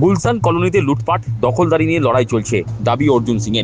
গুলশান কলোনিতে লুটপাট দখলদারি নিয়ে লড়াই চলছে দাবি অর্জুন সিং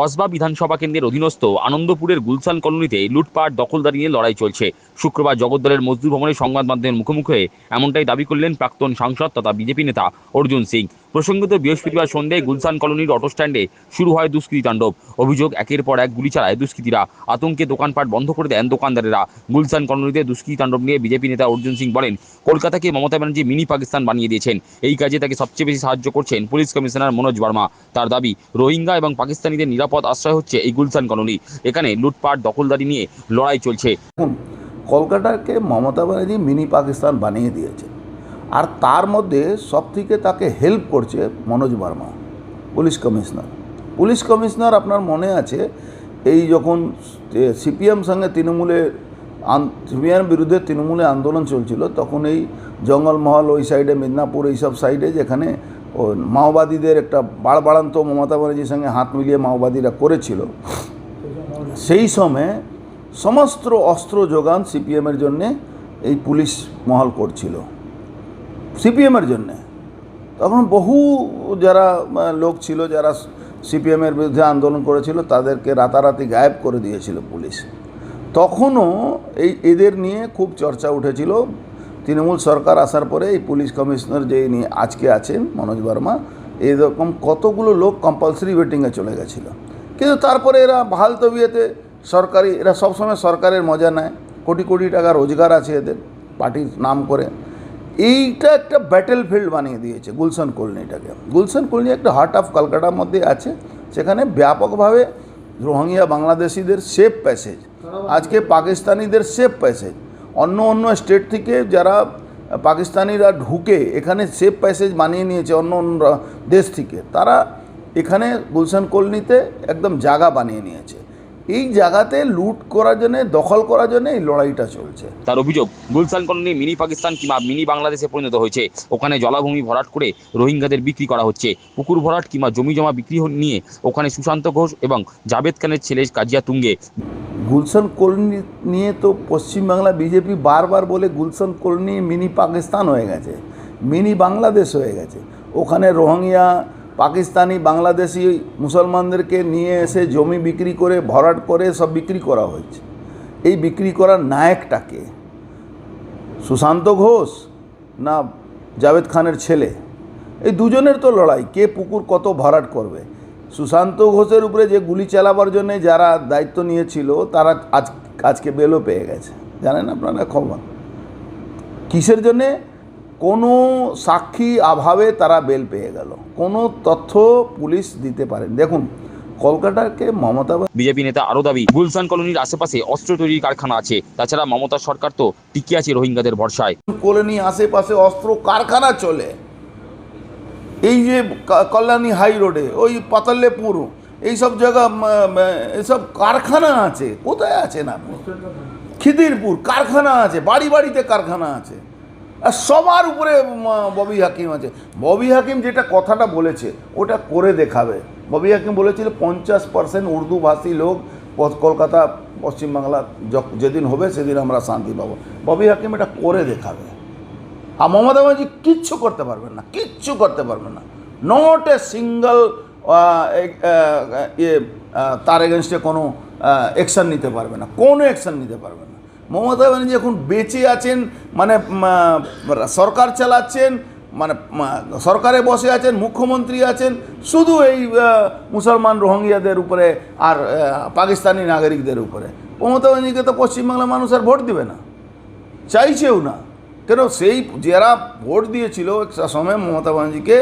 কসবা বিধানসভা কেন্দ্রের অধীনস্থ আনন্দপুরের গুলশান কলোনিতে লুটপাট, দখলদারি নিয়ে লড়াই চলছে। শুক্রবার জগদ্দলের মজদুর ভবনে সংবাদ মাধ্যমের মুখোমুখি হয়ে এমনটাই দাবি করলেন প্রাক্তন সাংসদ তথা বিজেপি নেতা অর্জুন সিং। প্রসঙ্গত বৃহস্পতিবার সন্ধ্যায় গুলশান কলোনির অটো স্ট্যান্ডে শুরু হয় দুষ্কৃতী তাণ্ডব। অভিযোগ, একের পর এক গুলি চালায় দুষ্কৃতীরা। আতঙ্কে দোকানপাট বন্ধ করে দেন দোকানদারেরা। গুলশান কলোনিতে দুষ্কৃতী তাণ্ডব নিয়ে বিজেপি নেতা অর্জুন সিং বলেন, কলকাতাকে মমতা ব্যানার্জি মিনি পাকিস্তান বানিয়ে দিয়েছেন। এই কাজে তাকে সবচেয়ে বেশি সাহায্য করছেন পুলিশ কমিশনার মনোজ বর্মা। তার দাবি, রোহিঙ্গা এবং পাকিস্তানিদের নিরাপদ আশ্রয় হচ্ছে এই গুলশান কলোনি। এখানে লুটপাট, দখলদারি নিয়ে লড়াই চলছে। কলকাতাকে মমতা ব্যানার্জি মিনি পাকিস্তান বানিয়ে দিয়েছে। আর তার মধ্যে সবথেকে তাকে হেল্প করছে Manoj Verma, police commissioner. Police commissioner আপনার মনে আছে, এই যখন সিপিএম সঙ্গে তৃণমূলের সিপিএম বিরুদ্ধে তৃণমূলে আন্দোলন চলছিল, তখন এই জঙ্গলমহল ওই সাইডে মিদনাপুর এইসব সাইডে যেখানে ও মাওবাদীদের একটা বাড়বাড়ান্ত মমতা ব্যানার্জির সঙ্গে হাত মিলিয়ে মাওবাদীরা করেছিল। সেই সময়ে সমস্ত অস্ত্র যোগান সিপিএমের জন্যে এই পুলিশ মহল করছিল। সিপিএমের জন্যে। তখন বহু যারা লোক ছিল যারা সিপিএমের বিরুদ্ধে আন্দোলন করেছিল, তাদেরকে রাতারাতি গায়েব করে দিয়েছিল পুলিশ। তখনও এই এদের নিয়ে খুব চর্চা উঠেছিল। তৃণমূল সরকার আসার পরে এই পুলিশ কমিশনার যে আজকে আছেন, মনোজ বর্মা, এরকম কতগুলো লোক কম্পালসারি ওয়েটিংয়ে চলে গেছিল। কিন্তু তারপরে এরা বহাল তবিয়েতে সরকারি, এরা সবসময় সরকারের মজা নেয়। কোটি কোটি টাকা রোজগার আছে এদের, পার্টির নাম করে। এইটা একটা ব্যাটেল ফিল্ড বানিয়ে দিয়েছে গুলশান কলোনিটাকে। গুলশান কলোনি একটা হার্ট অফ কলকাতার মধ্যে আছে, সেখানে ব্যাপকভাবে রোহিঙ্গা বাংলাদেশিদের সেফ প্যাসেজ আজকে পাকিস্তানিদের সেফ প্যাসেজ অন্য অন্য স্টেট থেকে যারা পাকিস্তানিরা ঢুকে এখানে সেফ প্যাসেজ বানিয়ে নিয়েছে অন্য অন্য দেশ থেকে, তারা এখানে গুলশান কলোনিতে একদম জায়গা বানিয়ে নিয়েছে। এই জায়গাতে লুট করার জন্য, দখল করার জন্য এই লড়াইটা চলছে। তার অভিযোগ, গুলশান কলোনি মিনি পাকিস্তান কিংবা মিনি বাংলাদেশে পরিণত হয়েছে। ওখানে জলাভূমি ভরাট করে রোহিঙ্গাদের বিক্রি করা হচ্ছে। পুকুর ভরাট কিংবা জমি জমা বিক্রি নিয়ে ওখানে সুশান্ত ঘোষ এবং জাভেদ খানের ছেলে কাজিয়া তুঙ্গে। গুলশান কলোনি নিয়ে তো পশ্চিমবাংলা বিজেপি বারবার বলে গুলশান কলোনি মিনি পাকিস্তান হয়ে গেছে, মিনি বাংলাদেশ হয়ে গেছে। ওখানে রোহিঙ্গা, পাকিস্তানি, বাংলাদেশি মুসলমানদেরকে নিয়ে এসে জমি বিক্রি করে, ভরাট করে সব বিক্রি করা হয়েছে। এই বিক্রি করার নায়কটাকে সুশান্ত ঘোষ না জাভেদ খানের ছেলে? এই দুজনের তো লড়াই, কে পুকুর কত ভরাট করবে? সুশান্ত ঘোষের উপরে যে গুলি চালাবার জন্য যারা দায়িত্ব নিয়েছিল তারা আজ আজকে বেলও পেয়ে গেছে। জানেন আপনারা খবর? কিসের জন্যে? কোনো সাক্ষী অভাবে তারা বেল পেয়ে গেল। কোনো তথ্য পুলিশ দিতে পারেন। দেখুন কলকাতাকে মমতা বিজেপি নেতা আরও দাবি গুলশান কলোনির আশেপাশে অস্ত্র তৈরির কারখানা আছে। তাছাড়া মমতা সরকার তো টিকে আছে রোহিঙ্গাদের ভরসায়। কলোনি আশেপাশে অস্ত্র কারখানা চলে। এই যে কল্যাণী হাই রোডে, ওই পাতাল্লেপুর এইসব জায়গা এসব কারখানা আছে, কোথায় আছেন আপনি খিদিরপুর কারখানা আছে, বাড়ি বাড়িতে কারখানা আছে। আর সবার উপরে ববি হাকিম আছে। ববি হাকিম যেটা কথাটা বলেছে, ওটা করে দেখাবে। ববি হাকিম বলেছিল, পঞ্চাশ পার্সেন্ট উর্দুভাষী লোক কলকাতা, পশ্চিমবাংলা যেদিন হবে, সেদিন আমরা শান্তি পাবো। ববি হাকিম এটা করে দেখাবে। আর মমতা ব্যানার্জি কিচ্ছু করতে পারবেন না, কিচ্ছু করতে পারবেন না। নট এ সিঙ্গল ইয়ে তার এগেনস্টে কোনো অ্যাকশান নিতে পারবে না, কোনো অ্যাকশান নিতে পারবে না। মমতা ব্যানার্জি এখন বেঁচে আছেন মানে সরকার চালাচ্ছেন মানে সরকারে বসে আছেন, মুখ্যমন্ত্রী আছেন, শুধু এই মুসলমান রোহিঙ্গিয়াদের উপরে আর পাকিস্তানি নাগরিকদের উপরে। মমতা ব্যানার্জিকে তো পশ্চিমবাংলার মানুষ আর ভোট দিবে না, চাইছেও না। কেন সেই যারা ভোট দিয়েছিল একটা সময় মমতা ব্যানার্জিকে,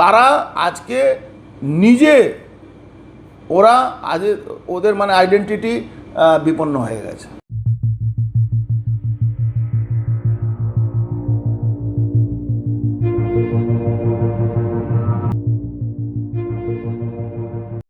তারা আজকে নিজে ওরা আজ ওদের মানে আইডেন্টিটি বিপন্ন হয়ে গেছে।